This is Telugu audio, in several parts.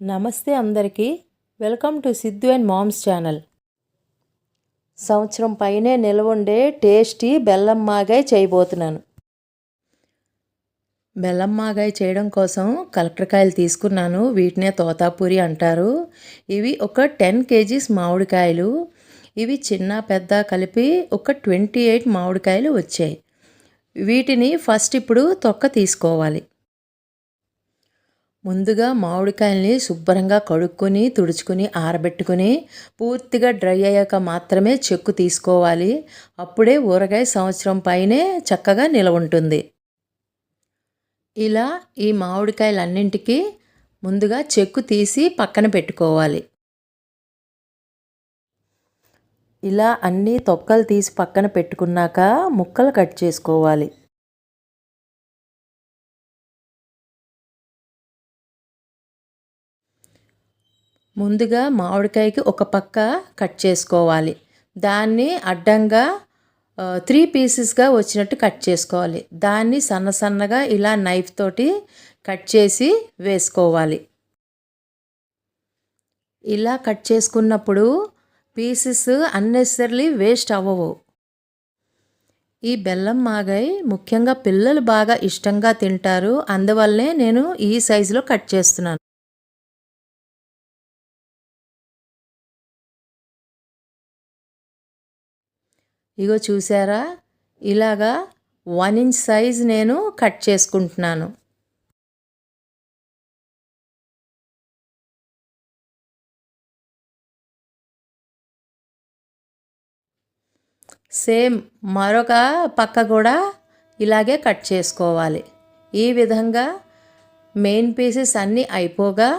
నమస్తే అందరికీ. Welcome to Siddhu and moms channel. సంవత్సరం పైనే నిలవండే టేస్టీ బెల్లం మాగాయ చేయబోతున్నాను. బెల్లం మాగాయ చేయడం కోసం కలెక్టర్కాయలు తీసుకున్నాను. వీటినే తోతాపూరి అంటారు. ఇవి ఒక టెన్ కేజీస్ మామిడికాయలు. ఇవి చిన్న పెద్ద కలిపి ఒక ట్వంటీ ఎయిట్ మామిడికాయలు వచ్చాయి. వీటిని ఫస్ట్ ఇప్పుడు తొక్క తీసుకోవాలి. ముందుగా మామిడికాయల్ని శుభ్రంగా కడుక్కొని తుడుచుకొని ఆరబెట్టుకొని పూర్తిగా డ్రై అయ్యాక మాత్రమే చెక్కు తీసుకోవాలి. అప్పుడే ఊరగాయ సంవత్సరం పైనే చక్కగా నిలవ ఉంటుంది. ఇలా ఈ మామిడికాయలన్నింటికి ముందుగా చెక్కు తీసి పక్కన పెట్టుకోవాలి. ఇలా అన్నీ తొక్కలు తీసి పక్కన పెట్టుకున్నాక ముక్కలు కట్ చేసుకోవాలి. ముందుగా మామిడికాయకి ఒక పక్క కట్ చేసుకోవాలి. దాన్ని అడ్డంగా త్రీ పీసెస్గా వచ్చినట్టు కట్ చేసుకోవాలి. దాన్ని సన్న సన్నగా ఇలా నైఫ్ తోటి కట్ చేసి వేసుకోవాలి. ఇలా కట్ చేసుకున్నప్పుడు పీసెస్ అన్నెసర్లీ వేస్ట్ అవ్వవు. ఈ బెల్లం మాగాయ ముఖ్యంగా పిల్లలు బాగా ఇష్టంగా తింటారు. అందువల్లనే నేను ఈ సైజులో కట్ చేస్తున్నాను. ఇగో చూసారా ఇలాగా వన్ ఇంచ్ సైజ్ నేను కట్ చేసుకుంటున్నాను. సేమ్ మరొక పక్క కూడా ఇలాగే కట్ చేసుకోవాలి. ఈ విధంగా మెయిన్ పీసెస్ అన్నీ అయిపోగా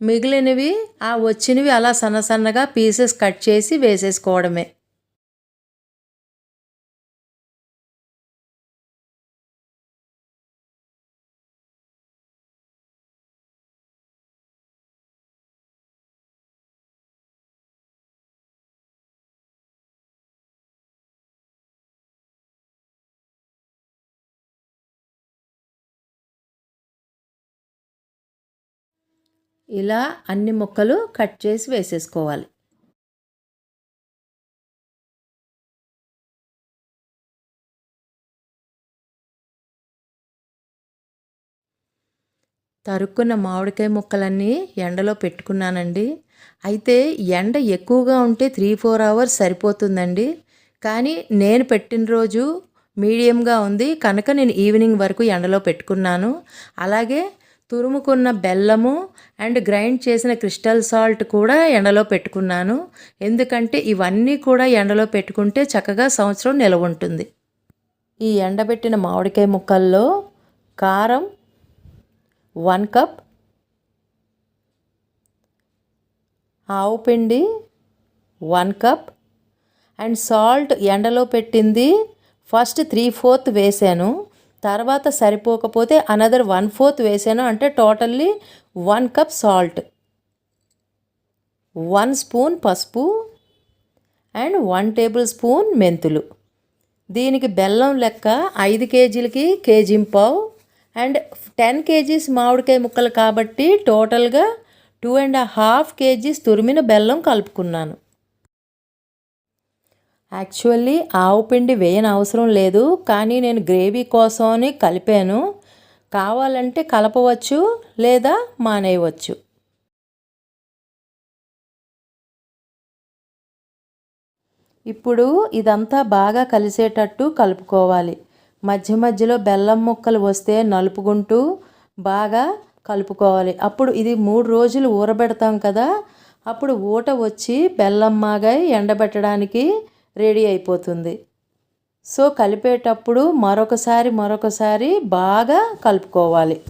మిగిలినవి ఆ వచ్చినవి అలా సన్న సన్నగా పీసెస్ కట్ చేసి వేసేసుకోవడమే. ఇలా అన్ని ముక్కలు కట్ చేసి వేసేసుకోవాలి. తరుక్కున్న మామిడికాయ ముక్కలన్నీ ఎండలో పెట్టుకున్నానండి. అయితే ఎండ ఎక్కువగా ఉంటే త్రీ ఫోర్ అవర్స్ సరిపోతుందండి. కానీ నేను పెట్టిన రోజు మీడియంగా ఉంది. కనుక నేను ఈవినింగ్ వరకు ఎండలో పెట్టుకున్నాను. అలాగే తురుముకున్న బెల్లము అండ్ గ్రైండ్ చేసిన క్రిస్టల్ సాల్ట్ కూడా ఎండలో పెట్టుకున్నాను. ఎందుకంటే ఇవన్నీ కూడా ఎండలో పెట్టుకుంటే చక్కగా సంవత్సరం నిలవ ఉంటుంది. ఈ ఎండబెట్టిన మామిడికాయ ముక్కల్లో కారం వన్ కప్ ఆవు పిండి వన్ కప్ అండ్ సాల్ట్ ఎండలో పెట్టింది ఫస్ట్ త్రీ ఫోర్త్ వేసాను. తర్వాత సరిపోకపోతే అనదర్ వన్ ఫోర్త్ వేసాను. అంటే totally one cup salt one spoon పసుపు అండ్ వన్ టేబుల్ స్పూన్ మెంతులు. దీనికి బెల్లం లెక్క ఐదు కేజీలకి కేజీ పావు అండ్ టెన్ కేజీస్ మామిడికాయ ముక్కలు కాబట్టి టోటల్గా టూ అండ్ హాఫ్ కేజీస్ తురిమిన బెల్లం కలుపుకున్నాను. యాక్చువల్లీ ఆవు పిండి వేయని అవసరం లేదు కానీ నేను గ్రేవీ కోసమని కలిపాను. కావాలంటే కలపవచ్చు లేదా మానేయవచ్చు. ఇప్పుడు ఇదంతా బాగా కలిసేటట్టు కలుపుకోవాలి. మధ్య మధ్యలో బెల్లం ముక్కలు వస్తే నలుపుకుంటూ బాగా కలుపుకోవాలి. అప్పుడు ఇది మూడు రోజులు ఊరబెడతాం కదా అప్పుడు ఊట వచ్చి బెల్లం మాగాయి ఎండబెట్టడానికి రెడీ అయిపోతుంది. సో కలిపేటప్పుడు మరొకసారి మరొకసారి బాగా కలుపుకోవాలి.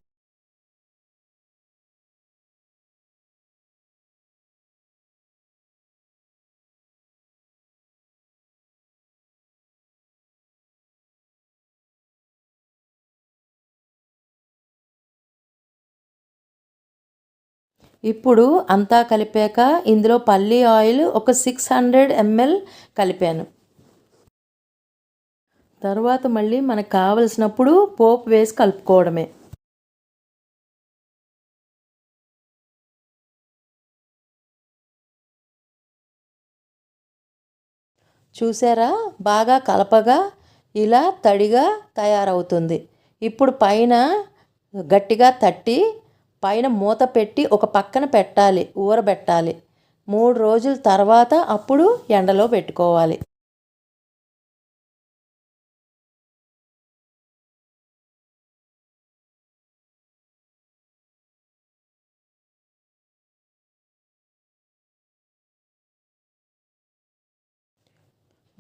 ఇప్పుడు అంతా కలిపాక ఇందులో పల్లీ ఆయిల్ ఒక సిక్స్ హండ్రెడ్ ఎంఎల్ కలిపాను. తర్వాత మళ్ళీ మనకు కావలసినప్పుడు పోపు వేసి కలుపుకోవడమే. చూసారా? బాగా కలపగా ఇలా తడిగా తయారవుతుంది. ఇప్పుడు పైన గట్టిగా తట్టి పైన మూత పెట్టి ఒక పక్కన పెట్టాలి ఊరబెట్టాలి. మూడు రోజుల తర్వాత అప్పుడు ఎండలో పెట్టుకోవాలి.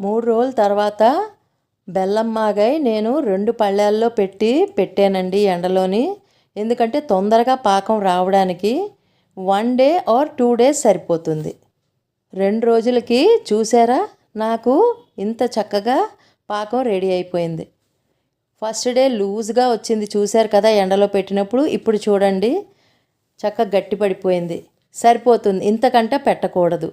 మూడు రోజుల తర్వాత బెల్లం మాగాయ నేను రెండు పళ్ళాల్లో పెట్టి పెట్టానండి ఎండలోని. ఎందుకంటే తొందరగా పాకం రావడానికి one day or two days సరిపోతుంది. రెండు రోజులకి చూసారా? నాకు ఇంత చక్కగా పాకం రెడీ అయిపోయింది. ఫస్ట్ డే లూజ్గా వచ్చింది చూశారు కదా ఎండలో పెట్టినప్పుడు? ఇప్పుడు చూడండి చక్కగా గట్టి పడిపోయింది. సరిపోతుంది ఇంతకంటే పెట్టకూడదు.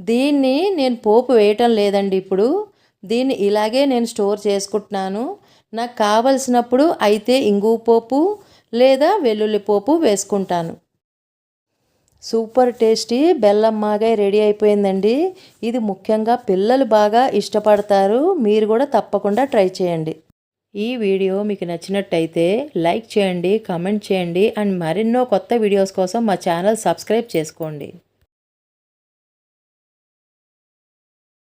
దీన్ని నేను పోపు వేయటం లేదండి ఇప్పుడు. దీన్ని ఇలాగే నేను స్టోర్ చేసుకుంటున్నాను. నాకు కావలసినప్పుడు అయితే ఇంగు పోపు లేదా వెల్లుల్లి పోపు వేసుకుంటాను. సూపర్ టేస్టీ బెల్లం మాగాయ రెడీ అయిపోయిందండి. ఇది ముఖ్యంగా పిల్లలు బాగా ఇష్టపడతారు. మీరు కూడా తప్పకుండా ట్రై చేయండి. ఈ వీడియో మీకు నచ్చినట్టయితే లైక్ చేయండి కమెంట్ చేయండి అండ్ మరెన్నో కొత్త వీడియోస్ కోసం మా ఛానల్ సబ్స్క్రైబ్ చేసుకోండి.